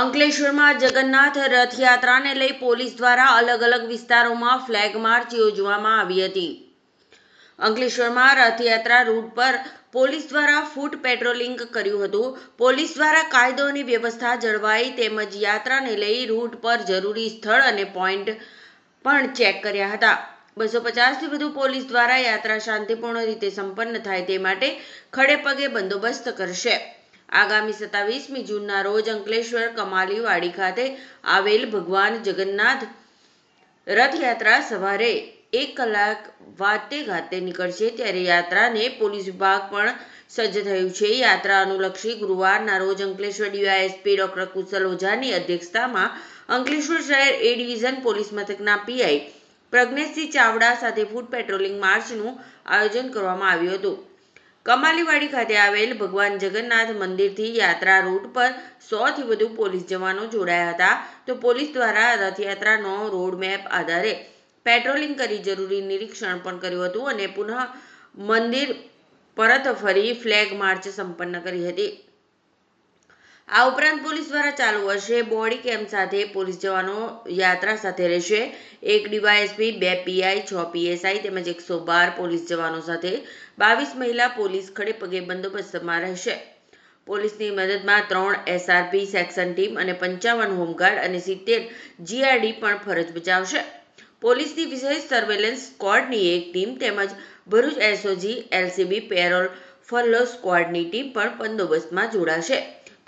અંકલેશ્વરમાં જગન્નાથ રથયાત્રાને લઈ પોલીસ દ્વારા અલગ અલગ વિસ્તારોમાં ફ્લેગ માર્ચ યોજવામાં આવી હતી. અંકલેશ્વરમાં રથયાત્રા રૂટ પર પોલીસ દ્વારા ફૂટ પેટ્રોલિંગ કર્યું હતું. પોલીસ દ્વારા કાયદો અને વ્યવસ્થા જળવાઈ તેમજ યાત્રાને લઈ રૂટ પર જરૂરી સ્થળ અને પોઈન્ટ પણ ચેક કર્યા હતા. બસો પચાસથી વધુ પોલીસ દ્વારા યાત્રા શાંતિપૂર્ણ રીતે સંપન્ન થાય તે માટે ખડે પગે બંદોબસ્ત કરશે. આગામી સત્તાવીસમી જૂનના રોજ અંકલેશ્વર કમાલીવાડી ખાતે આવેલ ભગવાન જગન્નાથ રથયાત્રા સવારે એક કલાક વાતે ગાતે નીકળશે ત્યારે યાત્રાને પોલીસ વિભાગ પણ સજ્જ થયું છે. યાત્રા અનુલક્ષી ગુરુવારના રોજ અંકલેશ્વર ડીવાયએસપી ડોક્ટર કુશલ ઓઝાની અધ્યક્ષતામાં અંકલેશ્વર શહેર એ ડિવિઝન પોલીસ મથકના પીઆઈ પ્રજ્ઞેશસિંહ ચાવડા સાથે ફૂડ પેટ્રોલિંગ માર્ચનું આયોજન કરવામાં આવ્યું હતું. કમાલીવાડી ખાતે આવેલ ભગવાન જગન્નાથ મંદિરથી યાત્રા રૂટ પર સોથી વધુ પોલીસ જવાનો જોડાયા હતા. તો પોલીસ દ્વારા રથયાત્રાનો રોડ મેપ આધારે પેટ્રોલિંગ કરી જરૂરી નિરીક્ષણ પણ કર્યું હતું અને પુનઃ મંદિર પરત ફરી ફ્લેગ માર્ચ સંપન્ન કરી હતી. આ ઉપરાંત પોલીસ દ્વારા ચાલુ વર્ષે બોડી કેમ્પ સાથે પોલીસ જવાનો યાત્રા સાથે રહેશે. એક ડીવાયએસપી, બે પીઆઈ, છ પીએસઆઈ તેમજ એકસો બાર પોલીસ જવાનો સાથે બાવીસ મહિલા પોલીસ ખડે પગે બંદોબસ્તમાં રહેશે. પોલીસની મદદમાં ત્રણ એસઆરપી, સેક્શન ટીમ અને પંચાવન હોમગાર્ડ અને સિત્તેર જીઆરડી પણ ફરજ બજાવશે. પોલીસની વિશેષ સર્વેલન્સ સ્ક્વોડની એક ટીમ તેમજ Bharuch SOG, LCB, parole furlough સ્ક્વોડની team પણ બંદોબસ્તમાં જોડાશે.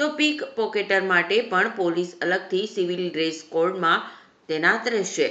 તો પીક પોકેટર માટે પણ પોલીસ અલગથી સિવિલ ડ્રેસ કોડમાં તૈનાત રહેશે.